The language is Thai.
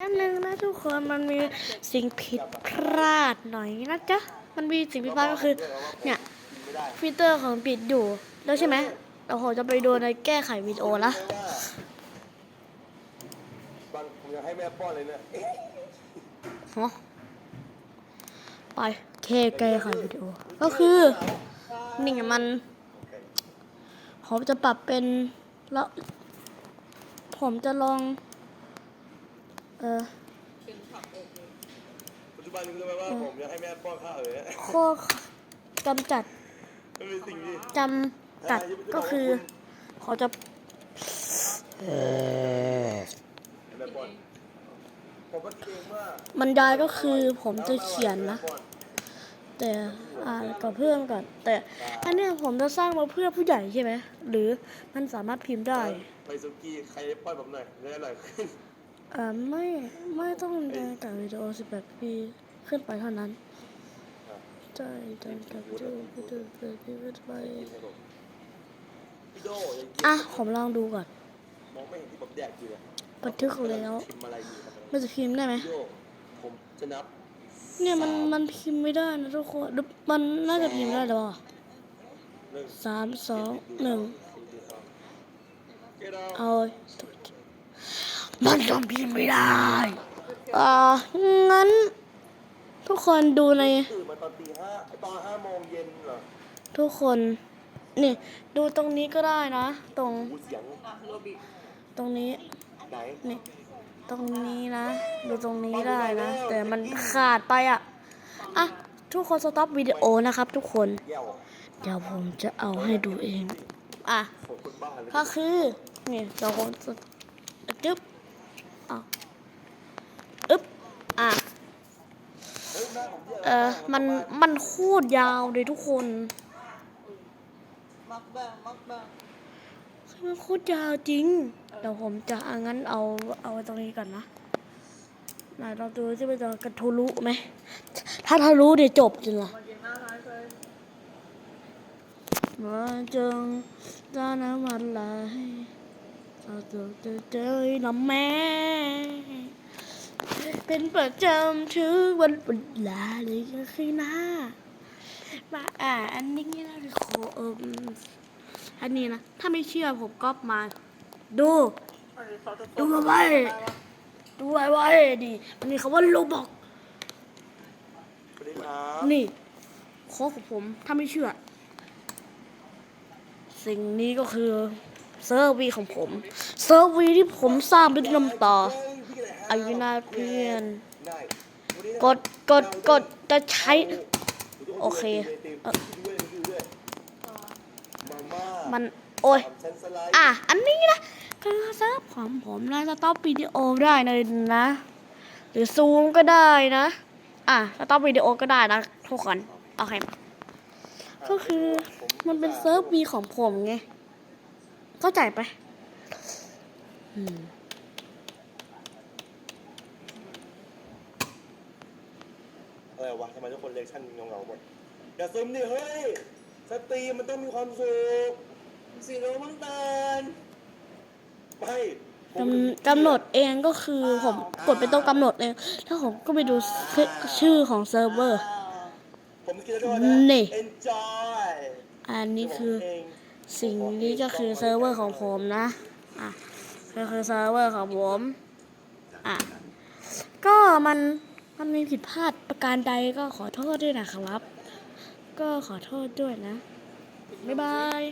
แป๊บนึงนะทุกคนมันมีสิ่งผิดพลาดหน่อยนะจ๊ะมันมีสิ่งผิดพลาดก็คือ เนี่ยฟิลเตอร์ของปิดอยู่ แล้วใช่ไหมเราขอจะไปดูในแก้ไขวิดีโอละบางผมอยากให้แม่ป้อนเลยเนี่ยเอ๊ะฮะไปเคแก้ไขวิดีโอ ก็คือนี่ไงมันผมจะปรับเป็นแล้วผมจะลอง เออปัจจุบันนี้รู้ไหมว่าผมอยากให้แม่ป้อนข้าวเลยเนี่ยข้อกำจัดมันเป็นสิ่งที่จำกัดก็คือเขาจะให้แม่ป้อนผมก็คิดเองว่าบรรยายก็คือผมจะเขียนนะ แต่อ่านกับเพื่อนก่อน แต่อันเนี้ยผมจะสร้างมาเพื่อผู้ใหญ่ใช่ไหมหรือมันสามารถพิมพ์ได้ ไปสุกี้ใครป้อนผมหน่อยได้อร่อยขึ้น อ่าไม่ไม่ต้องเดินกับวิดีโอ 18 ปีขึ้นไปเท่านั้นใช่เดินกับวิดีโอ18ปีขึ้นไปพี่โดยังกินอะผมลองดูก่อนมองไม่เห็นที่ผมแดกอยู่เลยบันทึกแล้วพิมพ์อะไรอยู่ครับมันจะพิมพ์ได้ไหมผมจะนับเนี่ยมันมันพิมพ์ไม่ได้นะทุกคนมันน่าจะพิมพ์ได้หรอหนึ่งสามสองหนึ่งเกดาเอา มันต้องพิมพ์ไม่ได้อ่างั้น ทุกคนดูใน ตื่นมาตอนตีห้าตอนห้าโมงเย็นเหรอทุกคน นี่ ดูตรงนี้ก็ได้นะ ตรงหูเสียงตรงนี้ ไหนนี่ ตรงนี้นะ ดูตรงนี้ได้นะ แต่มันขาดไปอะ อะ ทุกคนสต็อปวิดีโอนะครับ ทุกคนแก้วเดี๋ยวผมจะเอาให้ดูเอง อะ ผมคนบ้าเลย ก็คือ นี่เราคงจะจึ๊บ อะอึ๊บอะเออมัน มันโคตรยาวเลยทุกคนมักบ้างมักบ้างมันโคตรยาวจริง เดี๋ยวผมจะอางั้นเอา เอาไว้ตรงนี้ก่อนนะไหนเราดูที่มันจะกระทะลุไหม ถ้าทะลุเดี๋ยวจบจริงเหรอมากินหน้าร้านเจงจาน้ำมันไหล เราจะเจอเจอน้ำแม่ เป็นประจำทุกวันเวลาเลยก็คือหน้ามาอ่าอันนี้นะคือโคเอมอันนี้นะ ถ้าไม่เชื่อผมก๊อปมา ดู ดูเอาไว้ดูไว้ไว้ดิมันมีคำว่าโลบอกนี่โค้ของผมถ้าไม่เชื่อ สิ่งนี้ก็คือ เซอร์วีของผม เซอร์วีที่ผมสร้างด้วยน้ำตาออายุนาเพียน กดกดกดจะใช้ โอเคเออมัน โอ้ย อะ อันนี้นะก็เซิร์ฟของผมนะสต็อปวิดีโอได้เลยนะ หรือซูมก็ได้นะ อะสต็อปวิดีโอก็ได้นะทุกคนโอเคก็คือมันเป็นเซิร์ฟวีของผมไง เข้าใจไปอืมอะไรวะทำไมทุกคนเรียกชั่นเงาๆหมดอย่าซึมดิเฮ้ยสตรีมมันต้องมีความสุขสีโรมังเตินไม่ผมกำกำหนดเองก็คือผมกดไปตรงกำหนดเองถ้าผมก็ไปดูชื่อชื่อของเซิร์ฟเวอร์ผมคิดแล้วด้วยนะนี่ enjoy อันนี้คือผมเง สิ่งนี้ก็คือเซิร์ฟเวอร์ของผมนะ อะก็คือเซิร์ฟเวอร์ของผม อะ ก็มันมันมีผิดพลาดประการใดก็ขอโทษด้วยนะครับ ก็ขอโทษด้วยนะ บ๊ายบาย